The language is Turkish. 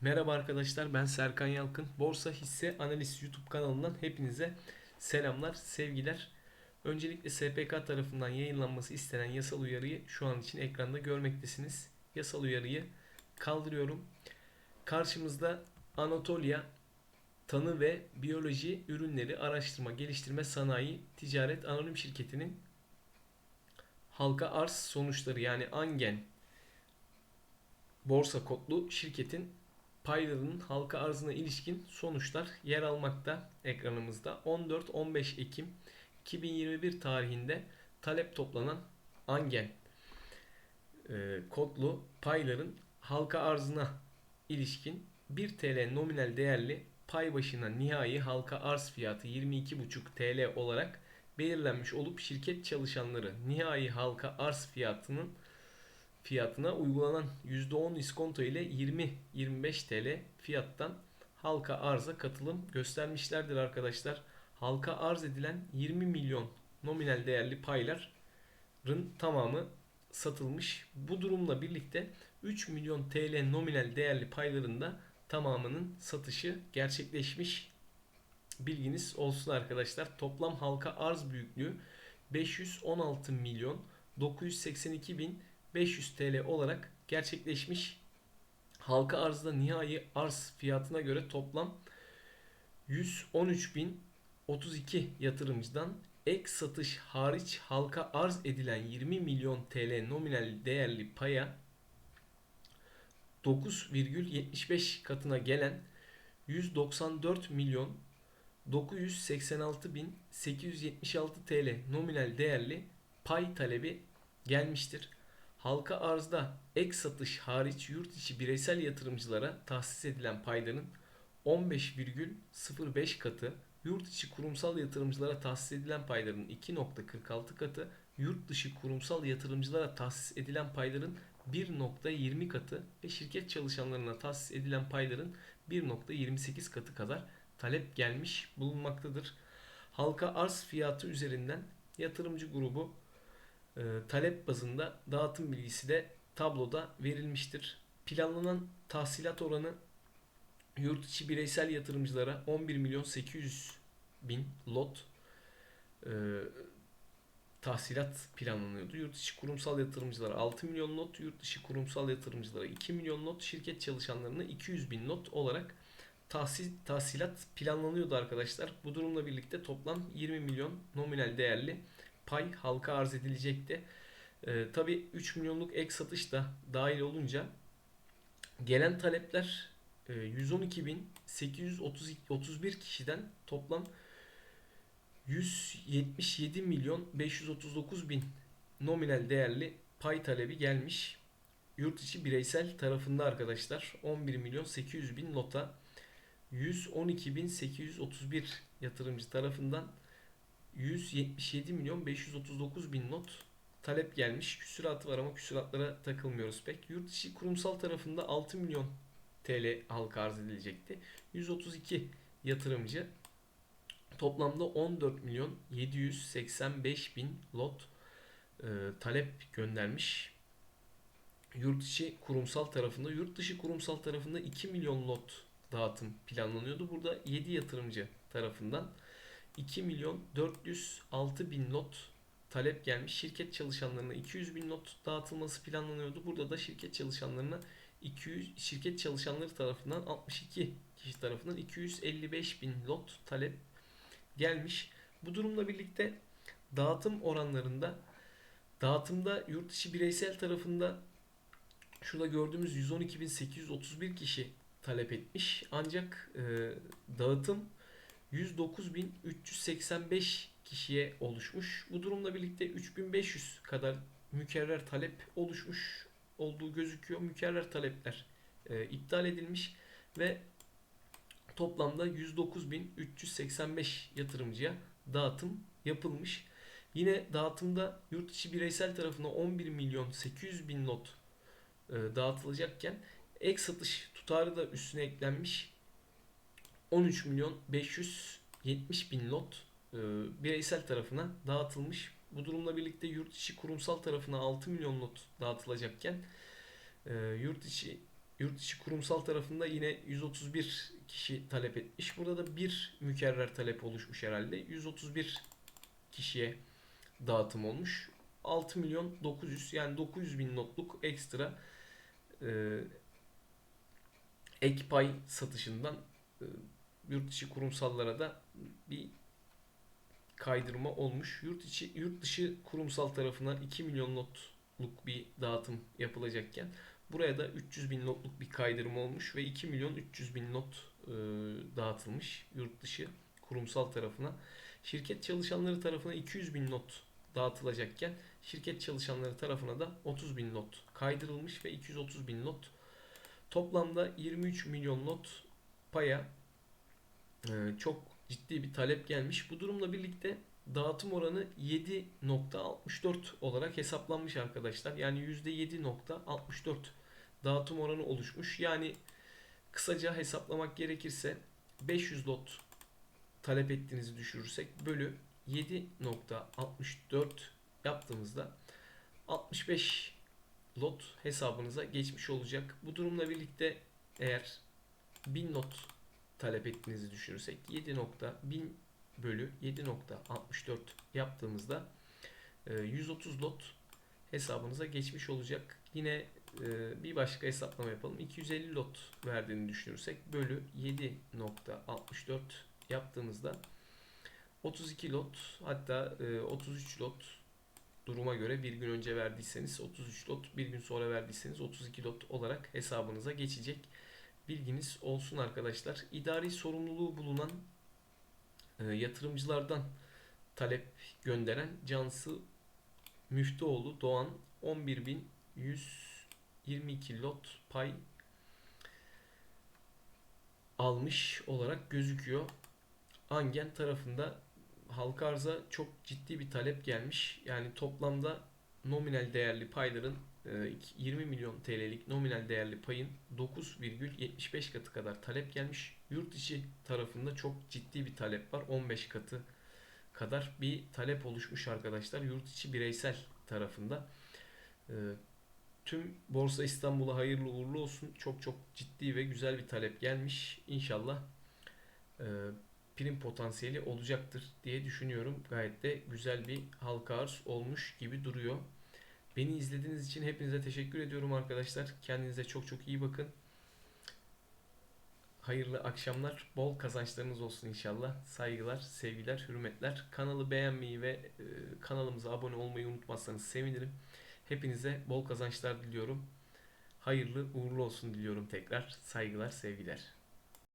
Merhaba arkadaşlar ben Serkan Yalkın. Borsa Hisse Analiz YouTube kanalından hepinize selamlar, sevgiler. Öncelikle SPK tarafından yayınlanması istenen yasal uyarıyı şu an için ekranda görmektesiniz. Yasal uyarıyı kaldırıyorum. Karşımızda Anatolia Tanı ve Biyoloji Ürünleri Araştırma Geliştirme Sanayi Ticaret Anonim Şirketi'nin halka arz sonuçları yani Angen borsa kodlu şirketin paylarının halka arzına ilişkin sonuçlar yer almakta ekranımızda. 14-15 Ekim 2021 tarihinde talep toplanan Angen e, kodlu payların halka arzına ilişkin 1 TL nominal değerli pay başına nihai halka arz fiyatı 22,5 TL olarak belirlenmiş olup şirket çalışanları nihai halka arz fiyatının fiyatına uygulanan %10 iskonto ile 20-25 TL fiyattan halka arza katılım göstermişlerdir arkadaşlar. Halka arz edilen 20 milyon nominal değerli payların tamamı satılmış. Bu durumla birlikte 3 milyon TL nominal değerli payların da tamamının satışı gerçekleşmiş. Bilginiz olsun arkadaşlar. Toplam halka arz büyüklüğü 516 milyon 982 bin 500 TL olarak gerçekleşmiş. Halka arzda nihai arz fiyatına göre toplam 113.032 yatırımcıdan ek satış hariç halka arz edilen 20 milyon TL nominal değerli paya 9,75 katına gelen 194 milyon 986.876 TL nominal değerli pay talebi gelmiştir. Halka arzda ek satış hariç yurt içi bireysel yatırımcılara tahsis edilen payların 15,05 katı, yurt içi kurumsal yatırımcılara tahsis edilen payların 2.46 katı, yurt dışı kurumsal yatırımcılara tahsis edilen payların 1.20 katı ve şirket çalışanlarına tahsis edilen payların 1.28 katı kadar talep gelmiş bulunmaktadır. Halka arz fiyatı üzerinden yatırımcı grubu e, talep bazında dağıtım bilgisi de tabloda verilmiştir. Planlanan tahsilat oranı yurt içi bireysel yatırımcılara 11 milyon 800 bin lot e, tahsilat planlanıyordu. Yurt içi kurumsal yatırımcılara 6 milyon not, yurt dışı kurumsal yatırımcılara 2 milyon not, şirket çalışanlarına 200 bin not olarak tahsil, tahsilat planlanıyordu arkadaşlar. Bu durumla birlikte toplam 20 milyon nominal değerli pay halka arz edilecekti. E, Tabi 3 milyonluk ek satış da dahil olunca gelen talepler e, 112.831 kişiden toplam 177 milyon 539 bin nominal değerli pay talebi gelmiş. Yurt içi bireysel tarafında arkadaşlar 11 milyon 800 bin lota 112.831 yatırımcı tarafından 177 milyon 539 bin not talep gelmiş. Küsuratı var ama küsuratlara takılmıyoruz pek. Yurt içi kurumsal tarafında 6 milyon TL halka arz edilecekti. 132 yatırımcı toplamda 14 milyon 785 bin lot e, talep göndermiş. Yurt içi kurumsal tarafında, yurt dışı kurumsal tarafında 2 milyon lot dağıtım planlanıyordu. Burada 7 yatırımcı tarafından 2 milyon 406 bin lot talep gelmiş. Şirket çalışanlarına 200 bin lot dağıtılması planlanıyordu. Burada da şirket çalışanlarına 200 şirket çalışanları tarafından 62 kişi tarafından 255 bin lot talep gelmiş. Bu durumla birlikte dağıtım oranlarında dağıtımda yurt dışı bireysel tarafında şurada gördüğümüz 112.831 kişi talep etmiş. Ancak e, dağıtım 109.385 kişiye oluşmuş. Bu durumla birlikte 3500 kadar mükerrer talep oluşmuş olduğu gözüküyor. Mükerrer talepler e, iptal edilmiş ve toplamda 109.385 yatırımcıya dağıtım yapılmış. Yine dağıtımda yurt içi bireysel tarafına 11 milyon 800 bin lot e, dağıtılacakken ek satış tutarı da üstüne eklenmiş. 13 milyon 570 bin lot e, bireysel tarafına dağıtılmış. Bu durumla birlikte yurt içi kurumsal tarafına 6 milyon lot dağıtılacakken e, yurt içi Yurt içi kurumsal tarafında yine 131 kişi talep etmiş. Burada da bir mükerrer talep oluşmuş herhalde. 131 kişiye dağıtım olmuş. 6 milyon 900 yani 900 bin notluk ekstra e, ek pay satışından e, yurt içi kurumsallara da bir kaydırma olmuş. Yurt içi yurt dışı kurumsal tarafına 2 milyon notluk bir dağıtım yapılacakken buraya da 300 bin notluk bir kaydırma olmuş ve 2 milyon 300 bin not e, dağıtılmış yurt dışı kurumsal tarafına. Şirket çalışanları tarafına 200 bin not dağıtılacakken şirket çalışanları tarafına da 30 bin not kaydırılmış ve 230 bin not toplamda 23 milyon not paya çok ciddi bir talep gelmiş. Bu durumla birlikte dağıtım oranı 7.64 olarak hesaplanmış arkadaşlar. Yani %7.64 dağıtım oranı oluşmuş. Yani kısaca hesaplamak gerekirse 500 lot talep ettiğinizi düşürürsek bölü 7.64 yaptığımızda 65 lot hesabınıza geçmiş olacak. Bu durumla birlikte eğer 1000 lot talep ettiğinizi düşünürsek 7.1000 bölü 7.64 yaptığımızda e, 130 lot hesabınıza geçmiş olacak. Yine e, bir başka hesaplama yapalım. 250 lot verdiğini düşünürsek bölü 7.64 yaptığımızda 32 lot hatta e, 33 lot duruma göre bir gün önce verdiyseniz 33 lot bir gün sonra verdiyseniz 32 lot olarak hesabınıza geçecek. Bilginiz olsun arkadaşlar. İdari sorumluluğu bulunan e, yatırımcılardan talep gönderen Cansı Müftüoğlu Doğan 11.122 lot pay almış olarak gözüküyor. Angen tarafında halka arza çok ciddi bir talep gelmiş. Yani toplamda nominal değerli payların 20 milyon TL'lik nominal değerli payın 9,75 katı kadar talep gelmiş. Yurt içi tarafında çok ciddi bir talep var. 15 katı kadar bir talep oluşmuş arkadaşlar. Yurt içi bireysel tarafında. E, Tüm Borsa İstanbul'a hayırlı uğurlu olsun. Çok çok ciddi ve güzel bir talep gelmiş. İnşallah e, prim potansiyeli olacaktır diye düşünüyorum. Gayet de güzel bir halka arz olmuş gibi duruyor. Beni izlediğiniz için hepinize teşekkür ediyorum arkadaşlar. Kendinize çok çok iyi bakın. Hayırlı akşamlar, bol kazançlarınız olsun inşallah. Saygılar, sevgiler, hürmetler. Kanalı beğenmeyi ve e, kanalımıza abone olmayı unutmazsanız sevinirim. Hepinize bol kazançlar diliyorum. Hayırlı uğurlu olsun diliyorum tekrar. Saygılar, sevgiler.